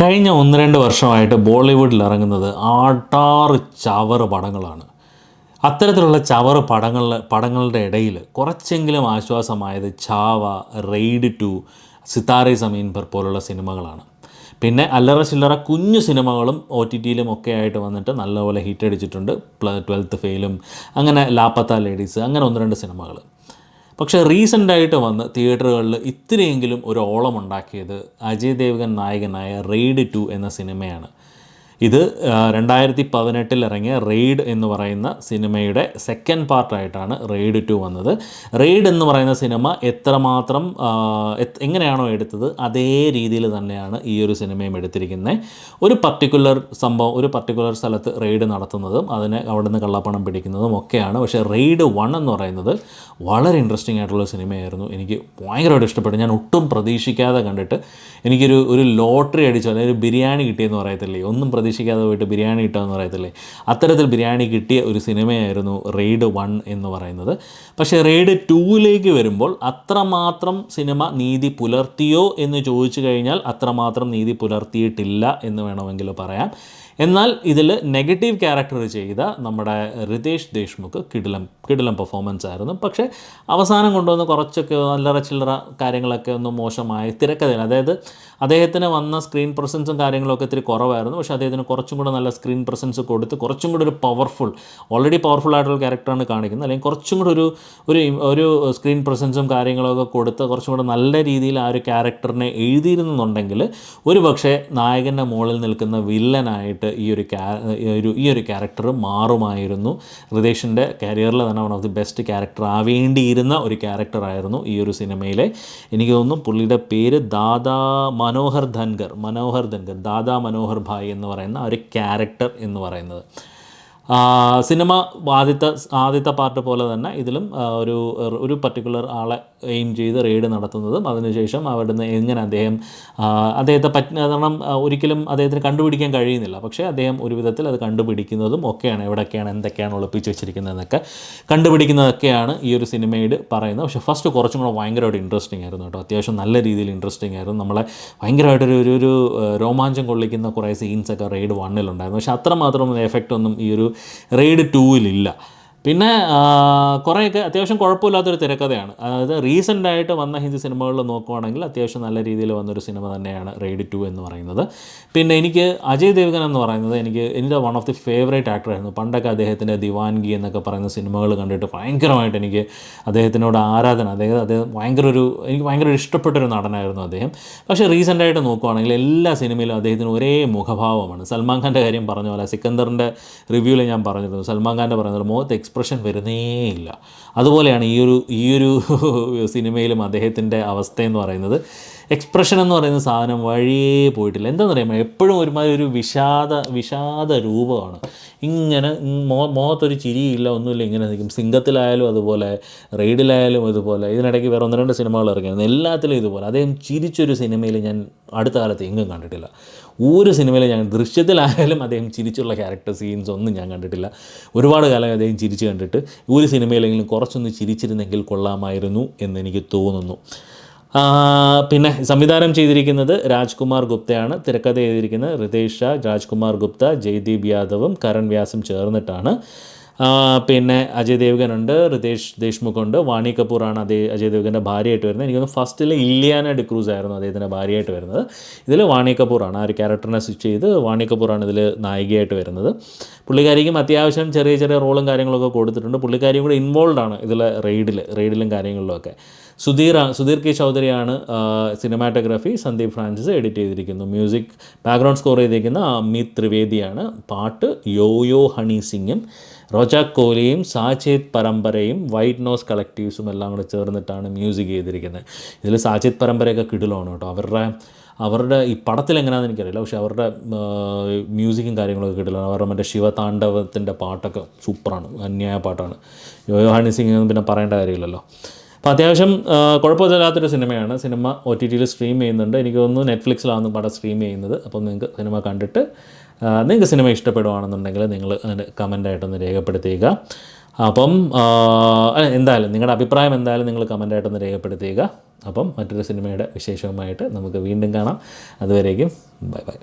കഴിഞ്ഞ ഒന്ന് രണ്ട് വർഷമായിട്ട് ബോളിവുഡിൽ ഇറങ്ങുന്നത് ആട്ടാറ് ചവറ് പടങ്ങളാണ്. അത്തരത്തിലുള്ള ചവറ് പടങ്ങൾ പടങ്ങളുടെ ഇടയിൽ കുറച്ചെങ്കിലും ആശ്വാസമായത് ചാവ റെയ്ഡ് ടു സിതാരെ സമീൻ പർ പോലുള്ള സിനിമകളാണ്. പിന്നെ അല്ലറ ചില്ലറ കുഞ്ഞു സിനിമകളും ഒ ടി ടിയിലും ഒക്കെ ആയിട്ട് വന്നിട്ട് നല്ലപോലെ ഹിറ്റ് അടിച്ചിട്ടുണ്ട് ട്വൽത്ത് ഫെയിലും അങ്ങനെ ലാപ്പത്ത ലേഡീസ് അങ്ങനെ ഒന്ന് രണ്ട് സിനിമകൾ പക്ഷേ റീസെന്റായിട്ട് വന്ന് തിയേറ്ററുകളിൽ ഇത്രയെങ്കിലും ഒരു ഓളം ഉണ്ടാക്കിയത് അജയ് ദേവ്ഗൻ നായകനായ റെയ്ഡ് ടു എന്ന സിനിമയാണ്. ഇത് രണ്ടായിരത്തി പതിനെട്ടിൽ ഇറങ്ങിയ റെയ്ഡ് എന്ന് പറയുന്ന സിനിമയുടെ സെക്കൻഡ് പാർട്ടായിട്ടാണ് റെയ്ഡ് ടു വന്നത്. റെയ്ഡ് എന്ന് പറയുന്ന സിനിമ എത്രമാത്രം എങ്ങനെയാണോ എടുത്തത് അതേ രീതിയിൽ തന്നെയാണ് ഈ ഒരു സിനിമയും എടുത്തിരിക്കുന്നത്. ഒരു പർട്ടിക്കുലർ സംഭവം ഒരു പർട്ടിക്കുലർ സ്ഥലത്ത് റെയ്ഡ് നടത്തുന്നതും അതിനെ അവിടുന്ന് കള്ളപ്പണം പിടിക്കുന്നതും ഒക്കെയാണ്. പക്ഷേ റെയ്ഡ് വൺ എന്ന് പറയുന്നത് വളരെ ഇൻട്രസ്റ്റിംഗ് ആയിട്ടുള്ള സിനിമയായിരുന്നു. എനിക്ക് ഭയങ്കരമായിട്ട് ഇഷ്ടപ്പെട്ടു. ഞാൻ ഒട്ടും പ്രതീക്ഷിക്കാതെ കണ്ടിട്ട് എനിക്കൊരു ഒരു ലോട്ടറി അടിച്ചു അല്ലെങ്കിൽ ഒരു ബിരിയാണി കിട്ടിയെന്ന് പറയത്തില്ലേ ഒന്നും പ്രതീക്ഷിക്കാതെ പോയിട്ട് ബിരിയാണി കിട്ടുമെന്ന് പറയത്തില്ലേ? അത്തരത്തിൽ ബിരിയാണി കിട്ടിയ ഒരു സിനിമയായിരുന്നു റെയ്ഡ് വൺ എന്ന് പറയുന്നത്. പക്ഷേ റെയ്ഡ് ടൂവിലേക്ക് വരുമ്പോൾ അത്രമാത്രം സിനിമ നീതി പുലർത്തിയോ എന്ന് ചോദിച്ചു കഴിഞ്ഞാൽ അത്രമാത്രം നീതി പുലർത്തിയിട്ടില്ല എന്ന് വേണമെങ്കിൽ പറയാം. എന്നാൽ ഇതിൽ നെഗറ്റീവ് ക്യാരക്ടർ ചെയ്ത നമ്മുടെ റിതേഷ് ദേശ്മുഖ് കിടിലം കിടിലം പെർഫോമൻസ് ആയിരുന്നു. പക്ഷേ അവസാനം കൊണ്ടുവന്ന് കുറച്ചൊക്കെ അല്ലറ ചില്ലറ കാര്യങ്ങളൊക്കെ ഒന്ന് മോശമായി തിരക്കഥയിൽ അതായത് അദ്ദേഹത്തിന് വന്ന സ്ക്രീൻ പ്രസൻസും കാര്യങ്ങളൊക്കെ ഇത്തിരി കുറവായിരുന്നു. പക്ഷേ അദ്ദേഹത്തിന് കുറച്ചും കൂടെ നല്ല സ്ക്രീൻ പ്രസൻസ് കൊടുത്ത് കുറച്ചും കൂടെ ഒരു പവർഫുൾ ഓൾറെഡി പവർഫുൾ ആയിട്ടുള്ള ക്യാരക്ടറാണ് കാണിക്കുന്നത്. അല്ലെങ്കിൽ കുറച്ചും കൂടെ ഒരു ഒരു ഒരു സ്ക്രീൻ പ്രസൻസും കാര്യങ്ങളൊക്കെ കൊടുത്ത് കുറച്ചും കൂടെ നല്ല രീതിയിൽ ആ ഒരു ക്യാരക്ടറിനെ എഴുതിയിരുന്നുണ്ടെങ്കിൽ ഒരു പക്ഷേ നായകന്റെ മുകളിൽ നിൽക്കുന്ന വില്ലനായിട്ട് ഈ ഒരു ഒരു ഈ ഒരു ക്യാരക്ടർ മാറുമായിരുന്നു. ഹൃദേശിന്റെ കരിയറിൽ തന്നെ one of the best character ആവേണ്ടിയിരുന്ന ഒരു ക്യാരക്ടറായിരുന്നു ഈ ഒരു സിനിമയിലെ. എനിക്ക് തോന്നുന്നു പുള്ളിയുടെ പേര് ദാദാ മനോഹർ ധൻഗർ മനോഹർ ധൻഗർ ദാദാ മനോഹർ ഭായ് എന്ന് പറയുന്ന ആ ഒരു ക്യാരക്ടർ എന്ന് പറയുന്നത്. സിനിമ ആദ്യത്തെ ആദ്യത്തെ പാർട്ട് പോലെ തന്നെ ഇതിലും ഒരു ഒരു പർട്ടിക്കുലർ ആളെ എയിം ചെയ്ത് റെയ്ഡ് നടത്തുന്നതും അതിനുശേഷം അവിടുന്ന് എങ്ങനെ അദ്ദേഹം അദ്ദേഹത്തെ പറ്റ കാരണം ഒരിക്കലും അദ്ദേഹത്തിന് കണ്ടുപിടിക്കാൻ കഴിയുന്നില്ല. പക്ഷേ അദ്ദേഹം ഒരു വിധത്തിൽ അത് കണ്ടുപിടിക്കുന്നതും ഒക്കെയാണ് എവിടെയൊക്കെയാണ് എന്തൊക്കെയാണ് ഒളിപ്പിച്ച് വെച്ചിരിക്കുന്നതെന്നൊക്കെ കണ്ടുപിടിക്കുന്നതൊക്കെയാണ് ഈ ഒരു സിനിമയുടെ പറയുന്നത്. പക്ഷേ ഫസ്റ്റ് കുറച്ചും കൂടെ ഭയങ്കരമായിട്ട് ഇൻട്രസ്റ്റിംഗ് ആയിരുന്നു കേട്ടോ. അത്യാവശ്യം നല്ല രീതിയിൽ ഇൻട്രസ്റ്റിംഗ് ആയിരുന്നു. നമ്മളെ ഭയങ്കരമായിട്ടൊരു ഒരു ഒരു രോമാഞ്ചം കൊള്ളിക്കുന്ന കുറേ സീൻസൊക്കെ റെയ്ഡ് വണ്ണിലുണ്ടായിരുന്നു പക്ഷേ അത്രമാത്രം എഫക്റ്റ് ഒന്നും ഈ ഒരു റെയ്ഡ് ടൂവിലില്ല. പിന്നെ കുറേയൊക്കെ അത്യാവശ്യം കുഴപ്പമില്ലാത്തൊരു തിരക്കഥയാണ്. അതായത് റീസെന്റ് ആയിട്ട് വന്ന ഹിന്ദി സിനിമകളിൽ നോക്കുവാണെങ്കിൽ അത്യാവശ്യം നല്ല രീതിയിൽ വന്നൊരു സിനിമ തന്നെയാണ് റെയ്ഡ് ടു എന്ന് പറയുന്നത്. പിന്നെ എനിക്ക് അജയ് ദേവ്ഗൻ എന്ന് പറയുന്നത് എനിക്ക് എന്റെ വൺ ഓഫ് ദി ഫേവറേറ്റ് ആക്ടറായിരുന്നു പണ്ടൊക്കെ അദ്ദേഹത്തിന്റെ ദിവാൻഗി എന്നൊക്കെ പറയുന്ന സിനിമകൾ കണ്ടിട്ട് ഭയങ്കരമായിട്ട് എനിക്ക് അദ്ദേഹത്തിനോട് ആരാധന അദ്ദേഹം അദ്ദേഹം ഭയങ്കര ഒരു എനിക്ക് ഭയങ്കര ഇഷ്ടപ്പെട്ടൊരു നടനായിരുന്നു അദ്ദേഹം. പക്ഷേ റീസെന്റായിട്ട് നോക്കുവാണെങ്കിൽ എല്ലാ സിനിമയിലും അദ്ദേഹത്തിന് ഒരേ മുഖഭാവമാണ്. സൽമാൻ ഖാന്റെ കാര്യം പറഞ്ഞ പോലെ സിക്കന്ദറിന്റെ റിവ്യൂവിൽ ഞാൻ പറഞ്ഞിരുന്നു. സൽമാൻ ഖാന്റെ പറയുന്നത് മുഖത്ത് എക്സ്പ്രഷൻ വരുന്നേയില്ല. അതുപോലെയാണ് ഈ ഒരു ഈ ഒരു സിനിമയിലും അദ്ദേഹത്തിന്റെ അവസ്ഥയെന്ന് പറയുന്നത്. എക്സ്പ്രഷൻ എന്ന് പറയുന്ന സാധനം വഴിയേ പോയിട്ടില്ല. എന്താണെന്ന് അറിയാമോ എപ്പോഴും ഒരുമാതിരി ഒരു വിഷാദ വിഷാദ രൂപമാണ്. ഇങ്ങനെ മോ മുഖത്തൊരു ചിരിയില്ല ഒന്നുമില്ല ഇങ്ങനെ നിൽക്കും. സിംഗത്തിലായാലും അതുപോലെ റെയ്ഡിലായാലും അതുപോലെ ഇതിനിടയ്ക്ക് വേറെ ഒന്ന് രണ്ട് സിനിമകൾ ഇറങ്ങിയിരുന്നു. എല്ലാത്തിലും ഇതുപോലെ. അദ്ദേഹം ചിരിച്ചൊരു സിനിമയിൽ ഞാൻ അടുത്ത കാലത്ത് എങ്ങും കണ്ടിട്ടില്ല. ഒരു സിനിമയിൽ ഞാൻ ദൃശ്യത്തിലായാലും അദ്ദേഹം ചിരിച്ചുള്ള ക്യാരക്ടർ സീൻസ് ഒന്നും ഞാൻ കണ്ടിട്ടില്ല. ഒരുപാട് കാലം അദ്ദേഹം ചിരിച്ച് കണ്ടിട്ട് ഒരു സിനിമയിലെങ്കിലും കുറച്ചൊന്ന് ചിരിച്ചിരുന്നെങ്കിൽ കൊള്ളാമായിരുന്നു എന്ന് എനിക്ക് തോന്നുന്നു. പിന്നെ സംവിധാനം ചെയ്തിരിക്കുന്നത് രാജ്കുമാർ ഗുപ്തയാണ്. തിരക്കഥ എഴുതിയിരിക്കുന്നത് റിതേഷ് ഷാ രാജ്കുമാർ ഗുപ്ത ജയ്ദീപ് യാദവും കരൺ വ്യാസും ചേർന്നിട്ടാണ്. പിന്നെ അജയ് ദേവ്ഗൻ ഉണ്ട് റിതേഷ് ദേശ്മുഖ് ഉണ്ട് വാണി കപൂറാണ് അതേ അജയ് ദേവ്ഗന്റെ ഭാര്യയായിട്ട് വരുന്നത്. എനിക്ക് തോന്നുന്നു ഫസ്റ്റിൽ ഇല്ലിയാന ഡിക്രൂസ് ആയിരുന്നു അദ്ദേഹത്തിന്റെ ഭാര്യയായിട്ട് വരുന്നത്. ഇതിൽ വാണി കപൂറാണ് ആ ഒരു ക്യാരക്ടറിനെ സ്വിച്ച് ചെയ്ത് വാണി കപൂറാണ് ഇതിൽ നായികയായിട്ട് വരുന്നത്. പുള്ളിക്കാരിക്കും അത്യാവശ്യം ചെറിയ ചെറിയ റോളും കാര്യങ്ങളൊക്കെ കൊടുത്തിട്ടുണ്ട്. പുള്ളിക്കാരിയും കൂടെ ഇൻവോൾവ് ആണ് ഇതിൽ റെയ്ഡിൽ റെയ്ഡിലും കാര്യങ്ങളിലൊക്കെ. സുധീർ സുധീർ കെ ചൗധരിയാണ് സിനിമാറ്റോഗ്രാഫി സന്ദീപ് ഫ്രാൻസിസ് എഡിറ്റ് ചെയ്തിരിക്കുന്നു. മ്യൂസിക് ബാക്ക്ഗ്രൗണ്ട് സ്കോർ ചെയ്തിരിക്കുന്ന അമിത് ത്രിവേദിയാണ്. പാട്ട് യോയോ ഹണി സിംഗും റോജാക് കോലിയും സാചേത് പരമ്പരയും വൈറ്റ് നോസ് കളക്റ്റീവ്സും എല്ലാം കൂടെ ചേർന്നിട്ടാണ് മ്യൂസിക് ചെയ്തിരിക്കുന്നത്. ഇതിൽ സാചേത് പരമ്പരയൊക്കെ കിടിലാണ് കേട്ടോ. അവരുടെ അവരുടെ ഈ പടത്തിൽ എങ്ങനെയാണെന്ന് എനിക്കറിയില്ല. പക്ഷേ അവരുടെ മ്യൂസിക്കും കാര്യങ്ങളൊക്കെ കിട്ടില്ല അവരുടെ മറ്റേ ശിവതാണ്ഡവത്തിന്റെ പാട്ടൊക്കെ സൂപ്പറാണ്. അന്യായ പാട്ടാണ്. യോഹാനി സിംഗ് പിന്നെ പറയേണ്ട കാര്യമില്ലല്ലോ. അപ്പോൾ അത്യാവശ്യം കുഴപ്പമില്ലാത്തൊരു സിനിമയാണ്. സിനിമ ഒ ടി ടിയിൽ സ്ട്രീം ചെയ്യുന്നുണ്ട്. എനിക്ക് തോന്നുന്നു നെറ്റ്ഫ്ലിക്സിലാണ് പടം സ്ട്രീം ചെയ്യുന്നത്. അപ്പോൾ നിങ്ങൾക്ക് സിനിമ കണ്ടിട്ട് നിങ്ങൾക്ക് സിനിമ ഇഷ്ടപ്പെടുവാണെന്നുണ്ടെങ്കിൽ നിങ്ങൾ അതിന്റെ കമന്റായിട്ടൊന്ന് രേഖപ്പെടുത്തുക അപ്പം എന്തായാലും നിങ്ങളുടെ അഭിപ്രായം എന്തായാലും നിങ്ങൾ കമന്റായിട്ടൊന്ന് രേഖപ്പെടുത്തുക അപ്പം മറ്റൊരു സിനിമയുടെ വിശേഷവുമായിട്ട് നമുക്ക് വീണ്ടും കാണാം. അതുവരേക്കും ബൈ ബൈ.